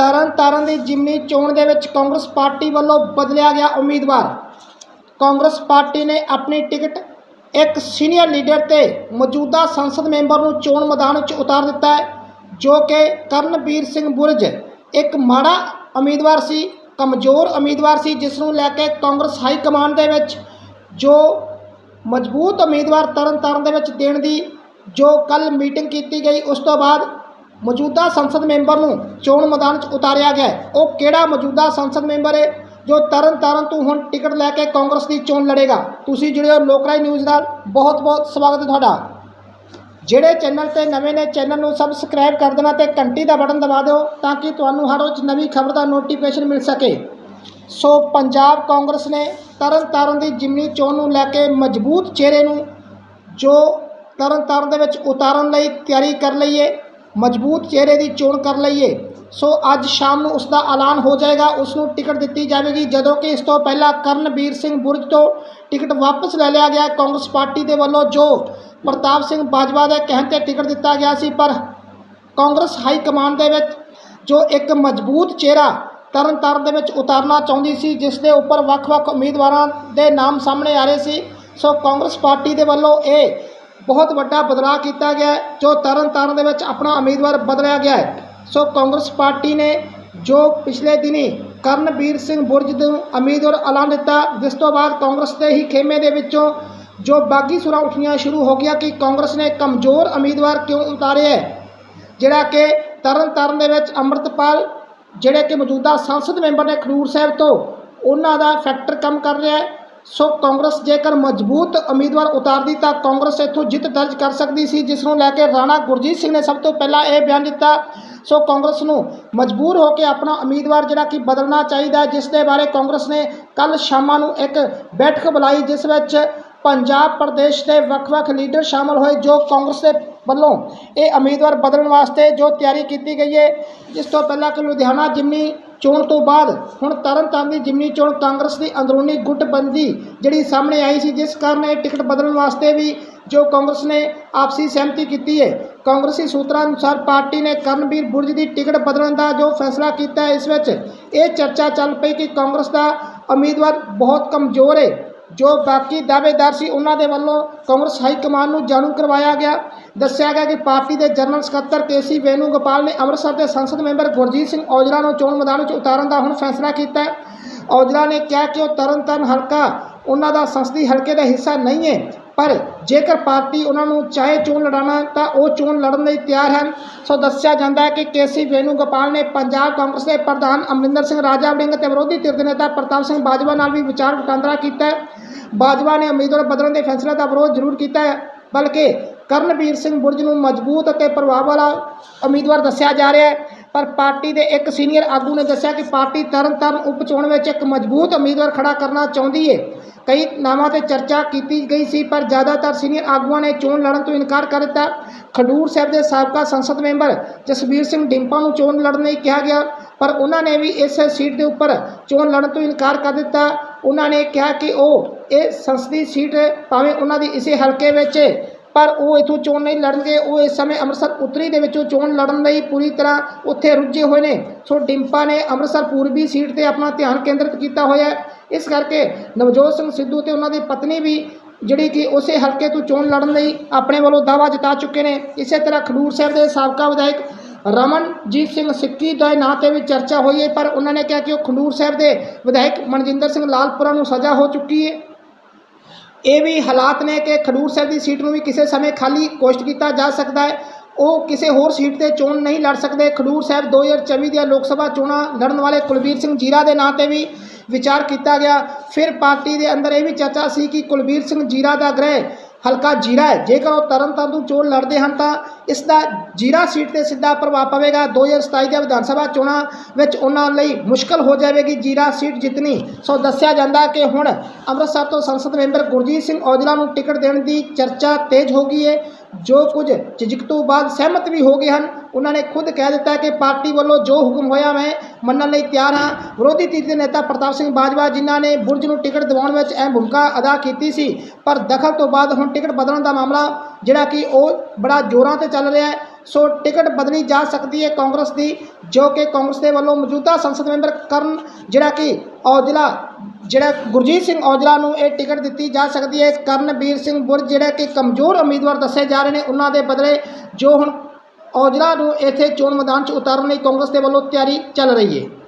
ਤਰਨ ਤਾਰਨ ਦੀ ਜਿਮਨੀ ਚੋਣ ਦੇ ਵਿੱਚ ਕਾਂਗਰਸ ਪਾਰਟੀ ਵੱਲੋਂ ਬਦਲਿਆ ਗਿਆ ਉਮੀਦਵਾਰ। ਕਾਂਗਰਸ ਪਾਰਟੀ ਨੇ ਆਪਣੀ ਟਿਕਟ ਇੱਕ ਸੀਨੀਅਰ ਲੀਡਰ ਤੇ ਮੌਜੂਦਾ ਸੰਸਦ ਮੈਂਬਰ ਨੂੰ ਚੋਣ ਮੈਦਾਨ ਵਿੱਚ ਉਤਾਰ ਦਿੱਤਾ ਹੈ, ਜੋ ਕਿ ਕਰਨਵੀਰ ਸਿੰਘ ਬੁਰਜ ਇੱਕ ਮਾੜਾ ਉਮੀਦਵਾਰ ਸੀ, ਕਮਜ਼ੋਰ ਉਮੀਦਵਾਰ ਸੀ, ਜਿਸ ਨੂੰ ਲੈ ਕੇ ਕਾਂਗਰਸ ਹਾਈ ਕਮਾਂਡ ਦੇ ਵਿੱਚ ਜੋ ਮਜ਼ਬੂਤ ਉਮੀਦਵਾਰ ਤਰਨ ਤਾਰਨ ਦੇ ਵਿੱਚ ਦੇਣ ਦੀ ਜੋ ਕੱਲ ਮੀਟਿੰਗ ਕੀਤੀ ਗਈ, ਉਸ ਤੋਂ ਬਾਅਦ ਮੌਜੂਦਾ ਸੰਸਦ ਮੈਂਬਰ ਨੂੰ ਚੋਣ ਮੈਦਾਨ 'ਚ ਉਤਾਰਿਆ ਗਿਆ ਉਹ ਕਿਹੜਾ ਮੌਜੂਦਾ ਸੰਸਦ ਮੈਂਬਰ ਹੈ? ਜੋ ਤਰਨ ਤਾਰਨ ਤੋਂ ਹੁਣ ਟਿਕਟ ਲੈ ਕੇ ਕਾਂਗਰਸ ਦੀ ਚੋਣ ਲੜੇਗਾ। ਤੁਸੀਂ ਜੁੜੇ ਹੋ ਲੋਕਰਾਈ ਨਿਊਜ਼ ਨਾਲ। ਬਹੁਤ ਬਹੁਤ ਸਵਾਗਤ ਹੈ ਤੁਹਾਡਾ। ਜਿਹੜੇ ਚੈਨਲ ਤੇ ਨਵੇਂ ਨੇ, ਚੈਨਲ ਨੂੰ ਸਬਸਕ੍ਰਾਈਬ ਕਰ ਦੇਣਾ ਤੇ ਘੰਟੀ ਦਾ ਬਟਨ ਦਬਾ ਦਿਓ ਤਾਂ ਕਿ ਤੁਹਾਨੂੰ ਹਰ ਰੋਜ਼ ਨਵੀਂ ਖਬਰ ਦਾ ਨੋਟੀਫਿਕੇਸ਼ਨ ਮਿਲ ਸਕੇ। ਸੋ ਪੰਜਾਬ ਕਾਂਗਰਸ ਨੇ ਤਰਨ ਤਾਰਨ ਦੀ ਜਿਮਨੀ ਚੋਣ ਨੂੰ ਲੈ ਕੇ ਮਜ਼ਬੂਤ ਚਿਹਰੇ ਨੂੰ ਜੋ ਤਰਨ ਤਾਰਨ ਦੇ ਵਿੱਚ ਉਤਾਰਨ ਲਈ ਤਿਆਰੀ ਕਰ ਲਈਏ ਮਜ਼ਬੂਤ ਚਿਹਰੇ ਦੀ ਚੋਣ ਕਰ ਲਈਏ। ਸੋ ਅੱਜ ਸ਼ਾਮ ਨੂੰ ਉਸ ਦਾ ਐਲਾਨ ਹੋ ਜਾਏਗਾ। ਉਸ ਨੂੰ ਟਿਕਟ ਦਿੱਤੀ ਜਾਵੇਗੀ, ਜਦੋਂ ਕਿ ਇਸ ਤੋਂ ਪਹਿਲਾਂ ਕਰਨਵੀਰ ਸਿੰਘ ਬੁਰਜ ਤੋਂ ਟਿਕਟ ਵਾਪਸ ਲੈ ਲਿਆ ਗਿਆ। ਕਾਂਗਰਸ ਪਾਰਟੀ ਦੇ ਵੱਲੋਂ ਜੋ ਪ੍ਰਤਾਪ ਸਿੰਘ ਬਾਜਵਾ ਦੇ ਕਹਿਣ ਤੇ ਟਿਕਟ ਦਿੱਤਾ ਗਿਆ ਸੀ, ਪਰ ਕਾਂਗਰਸ ਹਾਈ ਕਮਾਂਡ ਦੇ ਵਿੱਚ ਜੋ ਇੱਕ ਮਜ਼ਬੂਤ ਚਿਹਰਾ ਤਰਨ ਤਾਰਨ ਦੇ ਵਿੱਚ ਉਤਾਰਨਾ ਚਾਹੁੰਦੀ ਸੀ, ਜਿਸ ਦੇ ਉੱਪਰ ਵੱਖ-ਵੱਖ ਉਮੀਦਵਾਰਾਂ ਦੇ ਨਾਮ ਸਾਹਮਣੇ ਆ ਰਹੇ ਸੀ। ਸੋ ਕਾਂਗਰਸ ਪਾਰਟੀ ਦੇ ਵੱਲੋਂ ਇਹ ਬਹੁਤ ਵੱਡਾ ਬਦਲਾਅ ਕੀਤਾ ਗਿਆ ਹੈ, ਜੋ ਤਰਨਤਾਰਨ ਦੇ ਵਿੱਚ ਆਪਣਾ ਉਮੀਦਵਾਰ ਬਦਲਿਆ ਗਿਆ ਹੈ। ਸੋ ਕਾਂਗਰਸ ਪਾਰਟੀ ਨੇ ਜੋ ਪਿਛਲੇ ਦਿਨੀ ਕਰਨਵੀਰ ਸਿੰਘ ਬੁਰਜ ਨੂੰ ਉਮੀਦਵਾਰ ਐਲਾਨ ਦਿੱਤਾ ਜਿਸ ਤੋਂ ਬਾਅਦ ਕਾਂਗਰਸ ਦੇ ਹੀ ਖੇਮੇ ਦੇ ਵਿੱਚੋਂ ਜੋ ਬਾਗੀ ਸੁਰਾਂ ਉੱਠਣੀਆਂ ਸ਼ੁਰੂ ਹੋ ਗਿਆ ਕਿ ਕਾਂਗਰਸ ਨੇ ਕਮਜ਼ੋਰ ਉਮੀਦਵਾਰ ਕਿਉਂ ਉਤਾਰੇ ਹੈ ਜਿਹੜਾ ਕਿ ਤਰਨ ਤਾਰਨ ਦੇ ਵਿੱਚ ਅੰਮ੍ਰਿਤਪਾਲ ਜਿਹੜੇ ਕਿ ਮੌਜੂਦਾ ਸੰਸਦ ਮੈਂਬਰ ਨੇ ਖਡੂਰ ਸਾਹਿਬ ਤੋਂ ਉਹਨਾਂ ਦਾ ਫੈਕਟਰ ਕੰਮ ਕਰ ਰਿਹਾ ਹੈ। ਸੋ ਕਾਂਗਰਸ ਜੇਕਰ ਮਜ਼ਬੂਤ ਉਮੀਦਵਾਰ ਉਤਾਰਦੀ ਤਾਂ ਕਾਂਗਰਸ ਇੱਥੋਂ ਜਿੱਤ ਦਰਜ ਕਰ ਸਕਦੀ ਸੀ, ਜਿਸ ਨੂੰ ਲੈ ਕੇ ਰਾਣਾ ਗੁਰਜੀਤ ਸਿੰਘ ਨੇ ਸਭ ਤੋਂ ਪਹਿਲਾਂ ਇਹ ਬਿਆਨ ਦਿੱਤਾ। ਸੋ ਕਾਂਗਰਸ ਨੂੰ ਮਜਬੂਰ ਹੋ ਕੇ ਆਪਣਾ ਉਮੀਦਵਾਰ ਜਿਹੜਾ ਕਿ ਬਦਲਣਾ ਚਾਹੀਦਾ ਜਿਸ ਦੇ ਬਾਰੇ ਕਾਂਗਰਸ ਨੇ ਕੱਲ ਸ਼ਾਮਾਂ ਨੂੰ ਇੱਕ ਬੈਠਕ ਬੁਲਾਈ, ਜਿਸ ਵਿੱਚ ਪੰਜਾਬ ਪ੍ਰਦੇਸ਼ ਦੇ ਵੱਖ-ਵੱਖ ਲੀਡਰ ਸ਼ਾਮਲ ਹੋਏ, ਜੋ ਕਾਂਗਰਸ ਦੇ ਵੱਲੋਂ ਇਹ ਉਮੀਦਵਾਰ ਬਦਲਣ ਵਾਸਤੇ ਜੋ ਤਿਆਰੀ ਕੀਤੀ ਗਈ ਹੈ। ਜਿਸ ਤੋਂ ਪਹਿਲਾਂ ਕਿ ਲੁਧਿਆਣਾ ਜਿਮਨੀ ਚੋਣ ਤੋਂ ਬਾਅਦ ਹੁਣ ਤਰਨਤਾਰਨ ਦੀ ਜਿਮਨੀ ਚੋਣ ਕਾਂਗਰਸ ਦੀ ਅੰਦਰੂਨੀ ਗੁੱਟਬੰਦੀ ਜਿਹੜੀ ਸਾਹਮਣੇ ਆਈ ਸੀ, ਜਿਸ ਕਾਰਨ ਇਹ ਟਿਕਟ ਬਦਲਣ ਵਾਸਤੇ ਵੀ ਜੋ ਕਾਂਗਰਸ ਨੇ ਆਪਸੀ ਸਹਿਮਤੀ ਕੀਤੀ ਹੈ। ਕਾਂਗਰਸੀ ਸੂਤਰਾਂ ਅਨੁਸਾਰ ਪਾਰਟੀ ਨੇ ਕਰਨਵੀਰ ਬੁਰਜ ਦੀ ਟਿਕਟ ਬਦਲਣ ਦਾ ਜੋ ਫੈਸਲਾ ਕੀਤਾ ਇਸ ਵਿੱਚ ਇਹ ਚਰਚਾ ਚੱਲ ਪਈ ਕਿ ਕਾਂਗਰਸ ਦਾ ਉਮੀਦਵਾਰ ਬਹੁਤ ਕਮਜ਼ੋਰ ਹੈ। ਜੋ ਬਾਕੀ ਦਾਅਵੇਦਾਰ ਸੀ, ਉਹਨਾਂ ਦੇ ਵੱਲੋਂ ਕਾਂਗਰਸ ਹਾਈ ਕਮਾਨ ਨੂੰ ਜਾਣੂ ਕਰਵਾਇਆ ਗਿਆ। ਦੱਸਿਆ ਗਿਆ ਕਿ ਪਾਰਟੀ ਦੇ ਜਨਰਲ ਸਕੱਤਰ ਕੇਸੀ ਵੇਣੂਗੋਪਾਲ ਨੇ ਅੰਮ੍ਰਿਤਸਰ ਦੇ ਸੰਸਦ ਮੈਂਬਰ ਗੁਰਜੀਤ ਸਿੰਘ ਔਜਲਾ ਨੂੰ ਚੋਣ ਮੈਦਾਨ ਵਿੱਚ ਉਤਾਰਨ ਦਾ ਹੁਣ ਫੈਸਲਾ ਕੀਤਾ ਹੈ। ਔਜਲਾ ਨੇ ਕਿਹਾ ਕਿ ਉਹ ਤਰਨਤਾਰਨ ਹਲਕਾ, ਉਹਨਾਂ ਦਾ ਸੰਸਦੀ ਹਲਕੇ ਦਾ ਹਿੱਸਾ ਨਹੀਂ ਹੈ। ਪਰ ਜੇਕਰ ਪਾਰਟੀ ਉਹਨਾਂ ਨੂੰ ਚਾਹੇ ਚੋਣ ਲੜਾਉਣਾ ਤਾਂ ਉਹ ਚੋਣ ਲੜਨ ਲਈ ਤਿਆਰ ਹਨ। ਸੋ ਦੱਸਿਆ ਜਾਂਦਾ ਹੈ ਕਿ ਕੇਸੀ ਵੇਣੂਗੋਪਾਲ ਨੇ ਪੰਜਾਬ ਕਾਂਗਰਸ ਦੇ ਪ੍ਰਧਾਨ ਅਮਰਿੰਦਰ ਸਿੰਘ ਰਾਜਾ ਵੜਿੰਗ ਅਤੇ ਵਿਰੋਧੀ ਧਿਰ ਦੇ ਨੇਤਾ ਪ੍ਰਤਾਪ ਸਿੰਘ ਬਾਜਵਾ ਨਾਲ ਵੀ ਵਿਚਾਰ ਵਟਾਂਦਰਾ ਕੀਤਾ ਬਾਜਵਾ ਨੇ ਉਮੀਦਵਾਰ ਬਦਲਣ ਦੇ ਫੈਸਲੇ ਦਾ ਵਿਰੋਧ ਜ਼ਰੂਰ ਕੀਤਾ ਹੈ, ਬਲਕਿ ਕਰਨਵੀਰ ਸਿੰਘ ਬੁਰਜ ਨੂੰ ਮਜ਼ਬੂਤ ਅਤੇ ਪ੍ਰਭਾਵ ਵਾਲਾ ਉਮੀਦਵਾਰ ਦੱਸਿਆ ਜਾ ਰਿਹਾ ਹੈ। ਪਰ ਪਾਰਟੀ ਦੇ ਇੱਕ ਸੀਨੀਅਰ ਆਗੂ ਨੇ ਦੱਸਿਆ ਕਿ ਪਾਰਟੀ ਤਰਨਤਾਰਨ ਉਪ ਚੋਣ ਵਿੱਚ ਇੱਕ ਮਜ਼ਬੂਤ ਉਮੀਦਵਾਰ ਖੜਾ ਕਰਨਾ ਚਾਹੁੰਦੀ ਹੈ। ਕਈ ਨਾਵਾਂ ਤੇ ਚਰਚਾ ਕੀਤੀ ਗਈ ਸੀ, ਪਰ ਜ਼ਿਆਦਾਤਰ ਸੀਨੀਅਰ ਆਗੂਆਂ ਨੇ ਚੋਣ ਲੜਨ ਤੋਂ ਇਨਕਾਰ ਕਰ ਦਿੱਤਾ। ਖਡੂਰ ਸਾਹਿਬ ਦੇ ਸਾਬਕਾ ਸੰਸਦ ਮੈਂਬਰ ਜਸਬੀਰ ਸਿੰਘ ਡਿੰਪਾ ਨੂੰ ਚੋਣ ਲੜਨ ਲਈ ਕਿਹਾ ਗਿਆ, ਪਰ ਉਹਨਾਂ ਨੇ ਵੀ ਇਸ ਸੀਟ ਦੇ ਉੱਪਰ ਚੋਣ ਲੜਨ ਤੋਂ ਇਨਕਾਰ ਕਰ ਦਿੱਤਾ। ਉਹਨਾਂ ਨੇ ਕਿਹਾ ਕਿ ਉਹ ਇਹ ਸੰਸਦੀ ਸੀਟ ਭਾਵੇਂ ਉਹਨਾਂ ਦੀ ਇਸੇ ਹਲਕੇ ਵਿੱਚ ਪਰ ਉਹ ਇਥੋਂ ਚੋਣ ਨਹੀਂ ਲੜਨਗੇ। ਉਹ ਇਸ ਸਮੇਂ ਅੰਮ੍ਰਿਤਸਰ ਉੱਤਰੀ ਦੇ ਵਿੱਚੋਂ ਚੋਣ ਲੜਨ ਲਈ ਪੂਰੀ ਤਰ੍ਹਾਂ ਉੱਥੇ ਰੁੱਝੇ ਹੋਏ ਨੇ। ਸੋ ਡਿੰਪਾ ਨੇ ਅੰਮ੍ਰਿਤਸਰ ਪੂਰਬੀ ਸੀਟ ਤੇ ਆਪਣਾ ਧਿਆਨ ਕੇਂਦਰਿਤ ਕੀਤਾ ਹੋਇਆ ਹੈ। ਇਸ ਕਰਕੇ ਨਵਜੋਤ ਸਿੰਘ ਸਿੱਧੂ ਤੇ ਉਹਨਾਂ ਦੀ ਪਤਨੀ ਵੀ ਜਿਹੜੀ ਕਿ ਉਸੇ ਹਲਕੇ ਤੋਂ ਚੋਣ ਲੜਨ ਲਈ ਆਪਣੇ ਵੱਲੋਂ ਦਾਅਵਾ ਜਤਾ ਚੁੱਕੇ ਨੇ। ਇਸੇ ਤਰ੍ਹਾਂ ਖਡੂਰ ਸਾਹਿਬ ਦੇ ਸਾਬਕਾ ਵਿਧਾਇਕ ਰਮਨਜੀਤ ਸਿੰਘ ਸਿੱਕੀ ਦੇ ਨਾਂ ਤੇ ਵੀ ਚਰਚਾ ਹੋਈ ਹੈ, ਪਰ ਉਹਨਾਂ ਨੇ ਕਿਹਾ ਕਿ ਉਹ ਖਡੂਰ ਸਾਹਿਬ ਦੇ ਵਿਧਾਇਕ ਮਨਜਿੰਦਰ ਸਿੰਘ ਲਾਲਪੁਰਾ ਨੂੰ ਸਜ਼ਾ ਹੋ ਚੁੱਕੀ ਹੈ। ਇਹ ਵੀ ਹਾਲਾਤ ਨੇ ਕਿ ਖਡੂਰ ਸਾਹਿਬ ਦੀ ਸੀਟ ਨੂੰ ਵੀ ਕਿਸੇ ਸਮੇਂ ਖਾਲੀ ਘੋਸ਼ਿਤ ਕੀਤਾ ਜਾ ਸਕਦਾ ਹੈ। ਉਹ ਕਿਸੇ ਹੋਰ ਸੀਟ ਤੇ ਚੋਣ ਨਹੀਂ ਲੜ ਸਕਦੇ। ਖਡੂਰ ਸਾਹਿਬ 2024 ਦੀਆਂ ਲੋਕ ਸਭਾ ਚੋਣਾਂ ਲੜਨ ਵਾਲੇ ਕੁਲਬੀਰ ਸਿੰਘ ਜੀਰਾ ਦੇ ਨਾਂ ਤੇ ਵੀ ਵਿਚਾਰ ਕੀਤਾ ਗਿਆ। ਫਿਰ ਪਾਰਟੀ ਦੇ ਅੰਦਰ ਇਹ ਵੀ ਚਰਚਾ ਸੀ ਕਿ ਕੁਲਬੀਰ ਸਿੰਘ ਜੀਰਾ ਦਾ ਗ੍ਰਹਿ ਹਲਕਾ ਜੀਰਾ ਹੈ। ਜੇਕਰ ਉਹ ਤਰਨਤਾਰਨ ਤੋਂ ਚੋਣ ਲੜਦੇ ਹਨ ਤਾਂ ਇਸ ਦਾ ਜੀਰਾ ਸੀਟ ਤੇ ਸਿੱਧਾ ਪ੍ਰਭਾਵ ਪਵੇਗਾ। 2027 ਦੀਆਂ ਵਿਧਾਨ ਸਭਾ ਚੋਣਾਂ ਵਿੱਚ ਉਹਨਾਂ ਲਈ ਮੁਸ਼ਕਲ ਹੋ ਜਾਵੇਗੀ ਜੀਰਾ ਸੀਟ ਜਿੱਤਣੀ ਸੋ ਦੱਸਿਆ ਜਾਂਦਾ ਕਿ ਹੁਣ ਅੰਮ੍ਰਿਤਸਰ ਤੋਂ ਸੰਸਦ ਮੈਂਬਰ ਗੁਰਜੀਤ ਸਿੰਘ ਔਜਲਾ ਨੂੰ ਟਿਕਟ ਦੇਣ ਦੀ ਚਰਚਾ ਤੇਜ਼ ਹੋ ਗਈ ਹੈ। ਜੋ ਕੁਝ ਝਿਜਕ ਤੋਂ ਬਾਅਦ ਸਹਿਮਤ ਵੀ ਹੋ ਗਏ ਹਨ। ਉਹਨਾਂ ਨੇ ਖੁਦ ਕਹਿ ਦਿੱਤਾ ਕਿ ਪਾਰਟੀ ਵੱਲੋਂ ਜੋ ਹੁਕਮ ਹੋਇਆ ਮੈਂ ਮੰਨਣ ਲਈ ਤਿਆਰ ਹਾਂ। ਵਿਰੋਧੀ ਧਿਰ ਦੇ ਨੇਤਾ ਪ੍ਰਤਾਪ ਸਿੰਘ ਬਾਜਵਾ ਜਿਨ੍ਹਾਂ ਨੇ ਬੁਰਜ ਨੂੰ ਟਿਕਟ ਦਿਵਾਉਣ ਵਿੱਚ ਅਹਿਮ ਭੂਮਿਕਾ ਅਦਾ ਕੀਤੀ ਸੀ, ਪਰ ਦਖਲ ਤੋਂ ਬਾਅਦ ਹੁਣ ਟਿਕਟ ਬਦਲਣ ਦਾ ਮਾਮਲਾ, ਜਿਹੜਾ ਕਿ ਉਹ ਬੜਾ ਜ਼ੋਰਾਂ ਤੇ ਚੱਲ ਰਿਹਾ ਹੈ। ਸੋ ਟਿਕਟ ਬਦਲੀ ਜਾ ਸਕਦੀ ਹੈ ਕਾਂਗਰਸ ਦੀ, ਜੋ ਕਿ ਕਾਂਗਰਸ ਦੇ ਵੱਲੋਂ ਮੌਜੂਦਾ ਸੰਸਦ ਮੈਂਬਰ ਕਰਨ, ਜਿਹੜਾ ਕਿ ਔਜਲਾ, ਜਿਹੜਾ ਗੁਰਜੀਤ ਸਿੰਘ ਔਜਲਾ ਨੂੰ ਇਹ ਟਿਕਟ ਦਿੱਤੀ ਜਾ ਸਕਦੀ ਹੈ। ਕਰਨਬੀਰ ਸਿੰਘ ਬੁਰਜ, ਜਿਹੜੇ ਕਿ ਕਮਜ਼ੋਰ ਉਮੀਦਵਾਰ ਦੱਸੇ ਜਾ ਰਹੇ ਨੇ, ਉਹਨਾਂ ਦੇ ਬਦਲੇ ਜੋ ਹੁਣ ਔਜਲਾ ਨੂੰ ਇੱਥੇ ਚੋਣ ਮੈਦਾਨ 'ਚ ਉਤਾਰਨ ਲਈ ਕਾਂਗਰਸ ਦੇ ਵੱਲੋਂ ਤਿਆਰੀ ਚੱਲ ਰਹੀ ਹੈ